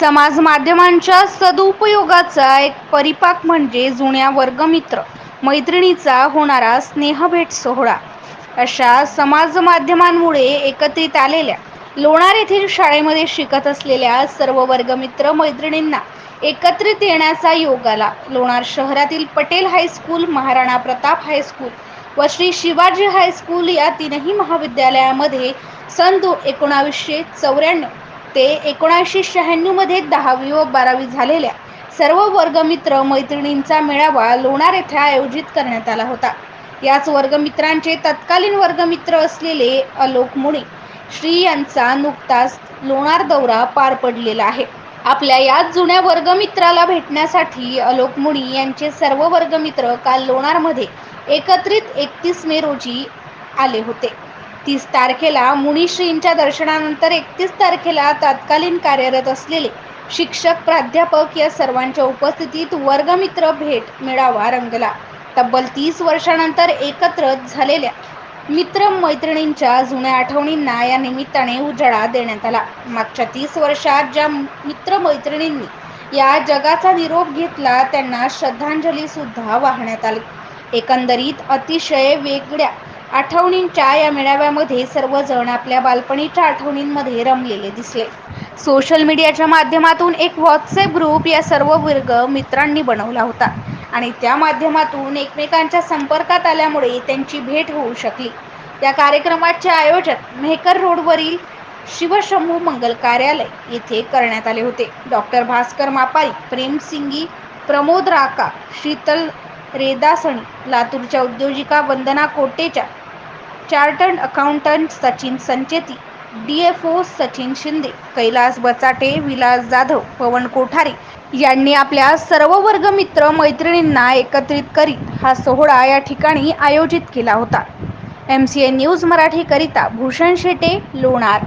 समाज माध्यमांच्या सदुपयोगाचा एक परिपाक म्हणजे जुन्या वर्गमित्र. मैत्रिणीचा होणारा स्नेहभेट सोहळा. अशा समाज माध्यमांमुळे एकत्रित आलेल्या लोणार येथील शाळेमध्ये शिकत असलेल्या सर्व वर्गमित्र मैत्रिणींना एकत्रित येण्याचा योग आला. लोणार शहरातील Patel high school Maharana Pratap high school व श्री शिवाजी हायस्कूल या तीनही महाविद्यालयामध्ये सन दो एकोणावीसशे चौऱ्याण्णव ते एकोणीसशे शहाण्णवमध्ये दहावी व बारावी झालेल्या सर्व वर्गमित्र मैत्रिणींचा मेळावा लोणार येथे आयोजित करण्यात आला होता. याच वर्गमित्रांचे तत्कालीन वर्गमित्र असलेले अलोक मुळे श्री यांचा नुकताच लोणार दौरा पार पडलेला आहे. आपल्या याच जुन्या वर्गमित्राला भेटण्यासाठी अलोक मुणी यांचे सर्व वर्गमित्र काल लोणारमध्ये एकत्रित एकतीस मे रोजी आले होते. तीस तारखेला मुनिश्रींच्या दर्शनानंतर एकतीस तारखेला तत्कालीन कार्यरत असलेले शिक्षक प्राध्यापक या सर्वांच्या उपस्थितीत वर्गमित्र भेट मेळावा रंगला. तब्बल तीस वर्षानंतर एकत्र झालेल्या मित्र मैत्रिणींच्या जुन्या आठवणींना या निमित्ताने उजाळा देण्यात आला. मागच्या तीस वर्षात ज्या मित्र मैत्रिणींनी या जगाचा निरोप घेतला त्यांना श्रद्धांजली सुद्धा वाहण्यात आली. एकंदरीत अतिशय वेगळ्या आठवणींच्या या मेळाव्यामध्ये सर्वजण आपल्या बालपणीच्या आठवणींमध्ये रमलेले दिसले. सोशल मीडियाच्या माध्यमातून एक व्हॉट्सअप ग्रुप या सर्व वर्ग मित्रांनी बनवला होता आणि त्या माध्यमातून एकमेकांच्या संपर्कात आल्यामुळे त्यांची भेट होऊ शकली. या कार्यक्रमाचे आयोजन मेहकर रोडवरील शिवशंभू मंगल कार्यालय येथे करण्यात आले होते. डॉक्टर भास्कर मापारी प्रेम सिंगी प्रमोद राका शीतल रेदासणी लातूरच्या उद्योजिका Vandana कोटेच्या chartered accountant Sachin Sancheti D F O Sachin Shinde Kailas Bachate Vilas Jadhav Pawan Kothare यांनी आपल्या सर्व वर्ग मित्र मैत्रिणींना एकत्रित करीत हा सोहळा या ठिकाणी आयोजित केला होता. एम सी ए न्यूज मराठीकरिता भूषण शेटे लोणार.